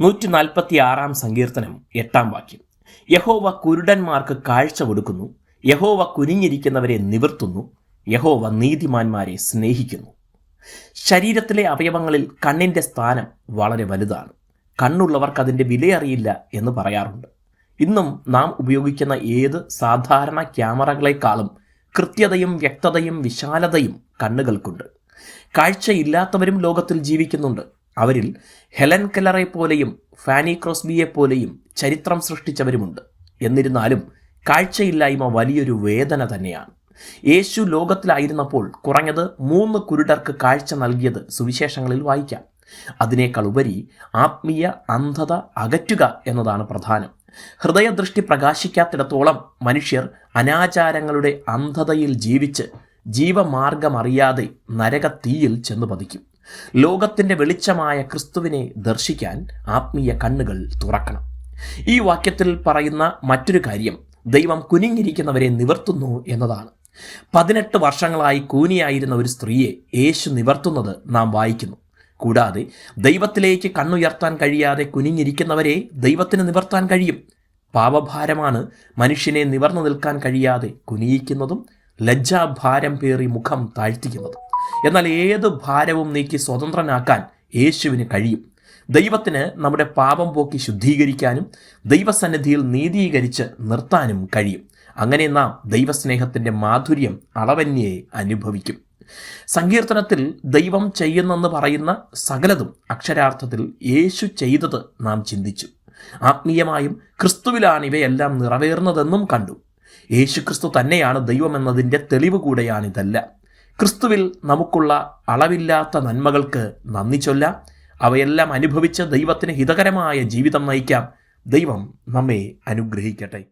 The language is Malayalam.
നൂറ്റി നാൽപ്പത്തി ആറാം സങ്കീർത്തനം എട്ടാം വാക്യം. യഹോവ കുരുടന്മാർക്ക് കാഴ്ച കൊടുക്കുന്നു. യഹോവ കുനിഞ്ഞിരിക്കുന്നവരെ നിവർത്തുന്നു. യഹോവ നീതിമാന്മാരെ സ്നേഹിക്കുന്നു. ശരീരത്തിലെ അവയവങ്ങളിൽ കണ്ണിന്റെ സ്ഥാനം വളരെ വലുതാണ്. കണ്ണുള്ളവർക്ക് അതിന്റെ വിലയറിയില്ല എന്ന് പറയാറുണ്ട്. ഇന്നും നാം ഉപയോഗിക്കുന്ന ഏത് സാധാരണ ക്യാമറകളെക്കാളും കൃത്യതയും വ്യക്തതയും വിശാലതയും കണ്ണുകൾക്കുണ്ട്. കാഴ്ചയില്ലാത്തവരും ലോകത്തിൽ ജീവിക്കുന്നുണ്ട്. അവരിൽ ഹെലൻ കെല്ലറെ പോലെയും ഫാനി ക്രോസ്ബിയെ പോലെയും ചരിത്രം സൃഷ്ടിച്ചവരുമുണ്ട്. എന്നിരുന്നാലും കാഴ്ചയില്ലായ്മ വലിയൊരു വേദന തന്നെയാണ്. യേശു ലോകത്തിലായിരുന്നപ്പോൾ കുറഞ്ഞത് മൂന്ന് കുരുടർക്ക് കാഴ്ച നൽകിയത് സുവിശേഷങ്ങളിൽ വായിക്കാം. അതിനേക്കാൾ ഉപരി ആത്മീയ അന്ധത അകറ്റുക എന്നതാണ് പ്രധാനം. ഹൃദയദൃഷ്ടി പ്രകാശിക്കാത്തിടത്തോളം മനുഷ്യർ അനാചാരങ്ങളുടെ അന്ധതയിൽ ജീവിച്ച് ജീവമാർഗമറിയാതെ നരകത്തീയിൽ ചെന്നു പതിക്കും. ലോകത്തിന്റെ വെളിച്ചമായ ക്രിസ്തുവിനെ ദർശിക്കാൻ ആത്മീയ കണ്ണുകൾ തുറക്കണം. ഈ വാക്യത്തിൽ പറയുന്ന മറ്റൊരു കാര്യം ദൈവം കുനിഞ്ഞിരിക്കുന്നവരെ നിവർത്തുന്നു എന്നതാണ്. പതിനെട്ട് വർഷങ്ങളായി കൂനിയായിരുന്ന ഒരു സ്ത്രീയെ യേശു നിവർത്തുന്നത് നാം വായിക്കുന്നു. കൂടാതെ ദൈവത്തിലേക്ക് കണ്ണുയർത്താൻ കഴിയാതെ കുനിഞ്ഞിരിക്കുന്നവരെ ദൈവത്തിന് നിവർത്താൻ കഴിയും. പാപഭാരമാണ് മനുഷ്യനെ നിവർന്നു നിൽക്കാൻ കഴിയാതെ കുനിയിക്കുന്നതും ലജ്ജാഭാരം പേറി മുഖം താഴ്ത്തിക്കുന്നതും. എന്നാൽ ഏത് ഭാരവും നീക്കി സ്വതന്ത്രനാക്കാൻ യേശുവിന് കഴിയും. ദൈവത്തിന് നമ്മുടെ പാപം പോക്കി ശുദ്ധീകരിക്കാനും ദൈവസന്നിധിയിൽ നീതീകരിച്ച് നിർത്താനും കഴിയും. അങ്ങനെ നാം ദൈവസ്നേഹത്തിന്റെ മാധുര്യം അളവന്യെ അനുഭവിക്കും. സങ്കീർത്തനത്തിൽ ദൈവം ചെയ്യുന്നെന്ന് പറയുന്ന സകലതും അക്ഷരാർത്ഥത്തിൽ യേശു ചെയ്തത് നാം ചിന്തിച്ചു. ആത്മീയമായും ക്രിസ്തുവിലാണ് ഇവയെല്ലാം നിറവേറുന്നതെന്നും കണ്ടു. യേശു ക്രിസ്തു തന്നെയാണ് ദൈവമെന്നതിന്റെ തെളിവ് കൂടെയാണിതെല്ലാം. ക്രിസ്തുവിൽ നമുക്കുള്ള അളവില്ലാത്ത നന്മകൾക്ക് നന്ദി ചൊല്ലാം. അവയെല്ലാം അനുഭവിച്ച് ദൈവത്തിന് ഹിതകരമായ ജീവിതം നയിക്കാം. ദൈവം നമ്മെ അനുഗ്രഹിക്കട്ടെ.